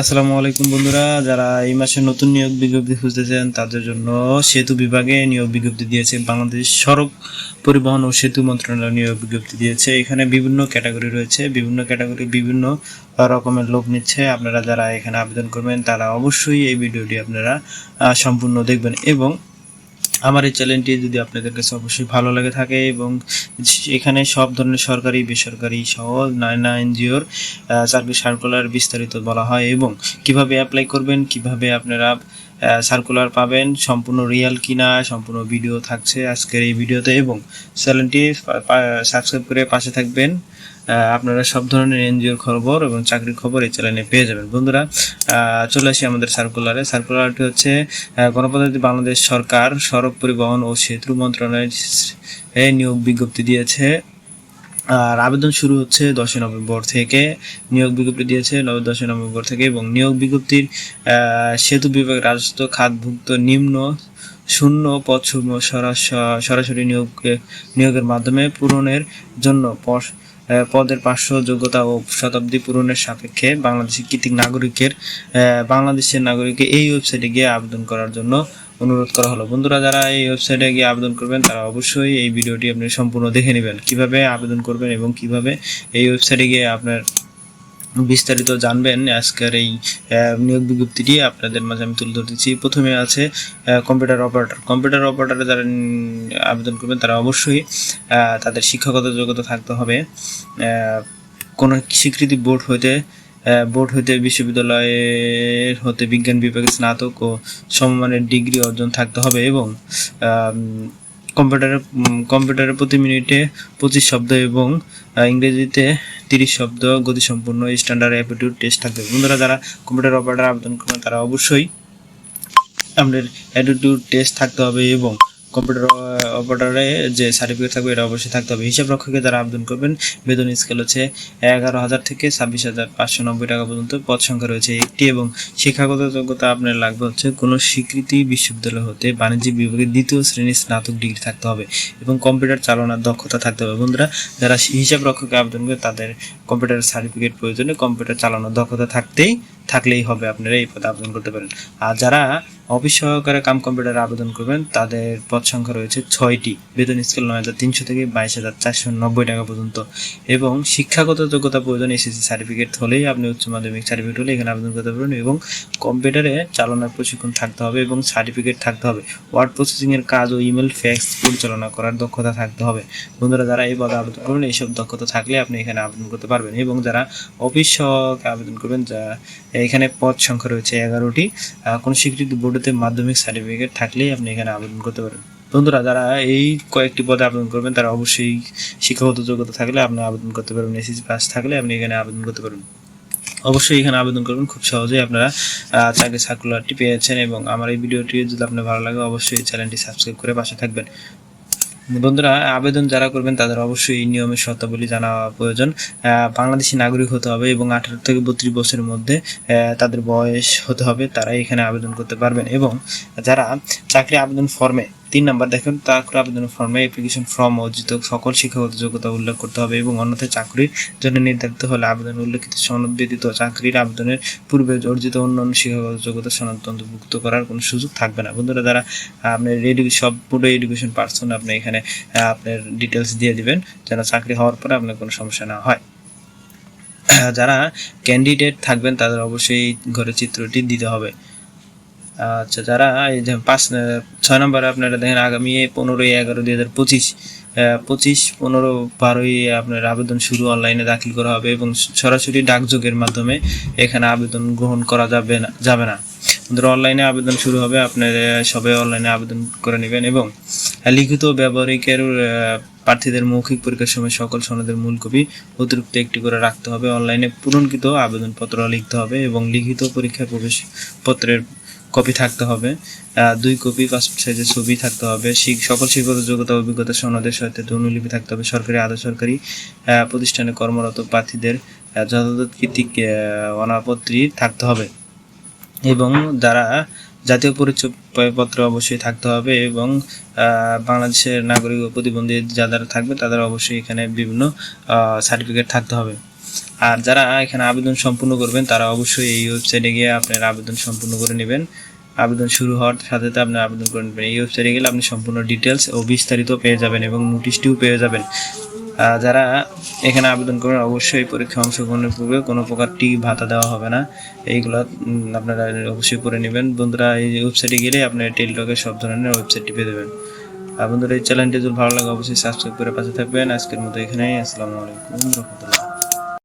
আসসালামু আলাইকুম বন্ধুরা, যারা এই মাসে নতুন নিয়োগ বিজ্ঞপ্তি খুঁজতেছেন, তাদের জন্য সেতু বিভাগে নিয়োগ বিজ্ঞপ্তি দিয়েছে বাংলাদেশ সড়ক পরিবহন ও সেতু মন্ত্রণালয় নিয়োগ বিজ্ঞপ্তি দিয়েছে। এখানে বিভিন্ন ক্যাটাগরি রয়েছে, বিভিন্ন ক্যাটাগরি বিভিন্ন রকমের লোক নিচ্ছে। আপনারা যারা এখানে আবেদন করবেন, তারা অবশ্যই এই ভিডিওটি আপনারা সম্পূর্ণ দেখবেন এবং আমার এই চ্যানেলটি যদি আপনাদের কাছে অবশ্যই ভালো লাগে থাকে এবং এখানে সব ধরনের সরকারি, বেসরকারি সহ নানা এনজিওর চাকরি সার্কুলার বিস্তারিত বলা হয় এবং কীভাবে অ্যাপ্লাই করবেন, কীভাবে আপনারা সার্কুলার পাবেন সম্পূর্ণ রিয়াল কিনা সম্পূর্ণ ভিডিও থাকছে আজকের এই ভিডিওতে এবং চ্যানেলটি সাবস্ক্রাইব করে পাশে থাকবেন। আপনারা সব ধরনের এনজিওর খবর এবং চাকরির খবর এই চ্যানেলে পেয়ে যাবেন। বন্ধুরা চলে আসি আমাদের সার্কুলারে সার্কুলারটি হচ্ছে আহ, গণপ্রজাতন্ত্রী বাংলাদেশ সরকার সড়ক পরিবহন ও সেতু মন্ত্রণালয় নিয়োগ বিজ্ঞপ্তি দিয়েছে। আর আবেদন শুরু হচ্ছে দশই নভেম্বর থেকে। নিয়োগ বিজ্ঞপ্তি দিয়েছে দশই নভেম্বর থেকে এবং নিয়োগ বিজ্ঞপ্তির সেতু বিভাগ রাজস্ব খাতভুক্ত নিম্ন শূন্য সরাস- সরাসরি নিয়োগ, নিয়োগের মাধ্যমে পূরণের জন্য পদের পার্শ্ব যোগ্যতা ও শতাব্দী পূরণের সাপেক্ষে বাংলাদেশের কৃতিক নাগরিকের বাংলাদেশের নাগরিককে এই ওয়েবসাইটে গিয়ে আবেদন করার জন্য অনুরোধ করা হলো। বন্ধুরা, যারা এই ওয়েবসাইটে গিয়ে আবেদন করবেন, তারা অবশ্যই এই ভিডিওটি আপনি সম্পূর্ণ দেখে নেবেন। কীভাবে আবেদন করবেন এবং কীভাবে এই ওয়েবসাইটে গিয়ে আপনার বিস্তারিত জানবেন, আজকের এই নিয়োগ বিজ্ঞপ্তিটি আপনাদের মাঝে আমি তুলে ধরতেছি। প্রথমে আছে কম্পিউটার অপারেটর কম্পিউটার অপারেটারে যারা আবেদন করবেন, তারা অবশ্যই তাদের শিক্ষাগত যোগ্যতা থাকতে হবে। কোনো স্বীকৃতি বোর্ড হইতে বোর্ড হইতে বিশ্ববিদ্যালয়ের হতে বিজ্ঞান বিভাগে স্নাতক ও সমমানের ডিগ্রি অর্জন থাকতে হবে এবং আম, কম্পিউটারে কম্পিউটারে প্রতি মিনিটে পঁচিশ শব্দ এবং ইংরেজিতে তিরিশ শব্দ গতিসম্পন্ন স্ট্যান্ডার্ড অ্যাপিটিউড টেস্ট থাকবে। বন্ধুরা যারা কম্পিউটার অপারেটর আবেদন করবেন তারা অবশ্যই আমাদের অ্যাটিটিউড টেস্ট থাকতে হবে এবং কম্পিউটার অপারেটরে যে সার্টিফিকেট থাকবে, এটা অবশ্যই থাকতে হবে। হিসাব রক্ষকে যারা আবেদন করবেন। বেতন স্কেল হচ্ছে এগারো হাজার থেকে ছাব্বিশ হাজার পাঁচশো নব্বই টাকা পর্যন্ত পদ সংখ্যা রয়েছে একটি এবং শিক্ষাগত যোগ্যতা আপনার লাগবে হচ্ছে কোনো স্বীকৃতি বিশ্ববিদ্যালয় হতে বাণিজ্যিক বিভাগে দ্বিতীয় শ্রেণির স্নাতক ডিগ্রি থাকতে হবে এবং কম্পিউটার চালানোর দক্ষতা থাকতে হবে। বন্ধুরা, যারা হিসাব রক্ষকে আবেদন করে তাদের কম্পিউটার সার্টিফিকেট প্রয়োজনে কম্পিউটার চালানোর দক্ষতা থাকতেই, থাকলেই হবে। আপনারা এই পদে আবেদন করতে পারেন। আর যারা অফিস সহকারে কাম কম্পিউটারে আবেদন করবেন, তাদের পদ সংখ্যা রয়েছে ছয়টি। বেতন স্কেল নয় হাজার তিনশো থেকে বাইশ হাজার চারশো নব্বই টাকা পর্যন্ত। এবং শিক্ষাগত যোগ্যতা প্রয়োজন, এসএসসি সার্টিফিকেট হলেই আপনি উচ্চ মাধ্যমিক সার্টিফিকেট হলে এখানে আবেদন করতে পারবেন এবং কম্পিউটারে চালানোর প্রশিক্ষণ থাকতে হবে এবং সার্টিফিকেট থাকতে হবে। ওয়ার্ড প্রসেসিং এর কাজ ও ইমেল, ফ্যাক্স পরিচালনা করার দক্ষতা থাকতে হবে। বন্ধুরা, যারা এই পদে আবেদন করবেন, এইসব দক্ষতা থাকলে আপনি এখানে আবেদন করতে পারবেন এবং যারা অফিস সহকারে আবেদন করবেন, যা এখানে পদ সংখ্যা রয়েছে এগারোটি কোনো স্বীকৃতি বোর্ডেতে মাধ্যমিক সার্টিফিকেট থাকলেই আপনি এখানে আবেদন করতে পারেন বন্ধুরা, যারা এই কয়েকটি পদে আবেদন করবেন, তারা অবশ্যই শিক্ষাগত যোগ্যতা থাকলে আপনি আবেদন করতে পারবেন এসএসসি পাস থাকলে আপনি এখানে আবেদন করতে পারবেন। অবশ্যই এখানে আবেদন করবেন, খুব সহজেই আপনারা চাকরি সার্কুলারটি পেয়েছেন এবং আমার এই ভিডিওটি যদি আপনার ভালো লাগে, অবশ্যই চ্যানেলটি সাবস্ক্রাইব করে পাশে থাকবেন। বন্ধুরা, আবেদন যারা করবেন তাদের অবশ্যই এই নিয়মের শর্তাবলী জানা প্রয়োজন। বাংলাদেশি নাগরিক হতে হবে এবং আঠারো থেকে বত্রিশ বছরের মধ্যে তাদের বয়স হতে হবে। তারা এখানে আবেদন করতে পারবেন এবং যারা চাকরি আবেদন ফর্মে তিন নাম্বার দেখেন চাকরি আবেদন ফর্মে অ্যাপ্লিকেশন ফর্ম অর্জিত সকল শিক্ষাগত যোগ্যতা উল্লেখ করতে হবে এবং অন্যথায় চাকরির জন্য নির্ধারিত হলে আবেদন উল্লেখিত সনদ ব্যতীত চাকরির আবেদনের পূর্বে অর্জিত অন্যান্য শিক্ষাগত যোগ্যতা সনদ অন্তর্ভুক্ত করার কোনো সুযোগ থাকবে না। বন্ধুরা, যারা আপনার সব পুরো এডুকেশন পার্সন আপনি এখানে আপনার ডিটেলস দিয়ে দিবেন যেন চাকরি হওয়ার পরে আপনার কোনো সমস্যা না হয়। যারা ক্যান্ডিডেট থাকবেন, তাদের অবশ্যই ঘরের চিত্রটি দিতে হবে। আচ্ছা যারা এই যে পাঁচ ছয় নম্বরে আপনারা দেখেন আগামী পনেরোই এগারো দুই হাজার পঁচিশ পঁচিশ, পনেরো, বারোই আপনার আবেদন শুরু অনলাইনে দাখিল করা হবে এবং সরাসরি ডাকযোগের মাধ্যমে এখানে আবেদন গ্রহণ করা যাবে না যাবে না। আমাদের অনলাইনে আবেদন শুরু হবে, আপনার সবাই অনলাইনে আবেদন করে নেবেন এবং লিখিত ব্যবহারিকের প্রার্থীদের মৌখিক পরীক্ষার সময় সকল সনদের মূল কপি অতিরিক্ত একটি করে রাখতে হবে। অনলাইনে পূরণকৃত আবেদনপত্র লিখতে হবে এবং লিখিত পরীক্ষা প্রবেশ পত্রের কপি থাকতে হবে দুই কপি পাসপোর্ট সাইজের ছবি থাকতে হবে সকল শিক্ষাগত যোগ্যতা অভিজ্ঞতা সনদের সাথে অনুলিপি থাকতে হবে সরকারি আধা সরকারি প্রতিষ্ঠানে কর্মরত প্রার্থীদের যথাযথ কৃতিক আহ, অনাপত্তি থাকতে হবে এবং যারা জাতীয় পরিচয়পত্র অবশ্যই থাকতে হবে এবং বাংলাদেশের নাগরিক ও প্রতিবন্ধী যারা থাকবে তাদের অবশ্যই এখানে বিভিন্ন সার্টিফিকেট থাকতে হবে। আর যারা এখানে আবেদন সম্পূর্ণ করবেন, তারা অবশ্যই এই ওয়েবসাইটে গিয়ে আপনার আবেদন সম্পূর্ণ করে নেবেন। আবেদন শুরু হওয়ার সাথে সাথে আপনি আবেদন করে নেবেন। এই ওয়েবসাইটে গেলে আপনি সম্পূর্ণ ডিটেলস ও বিস্তারিত পেয়ে যাবেন এবং নোটিশটিও পেয়ে যাবেন। যারা এখানে আবেদন করবেন, অবশ্যই পরীক্ষা অংশগ্রহণের পূর্বে কোনো প্রকার টি ভাতা দেওয়া হবে না। এইগুলো আপনারা অবশ্যই করে নেবেন। বন্ধুরা, এই ওয়েবসাইটে গেলে আপনার টেলিটকের সব ধরনের ওয়েবসাইটটি পেয়ে দেবেন আর বন্ধুরা, এই চ্যানেলটি যদি ভালো লাগে, অবশ্যই সাবস্ক্রাইব করে পাশে থাকবেন। আজকের মতো এখানেই, আসসালামু আলাইকুম রহমতুল্লাহ।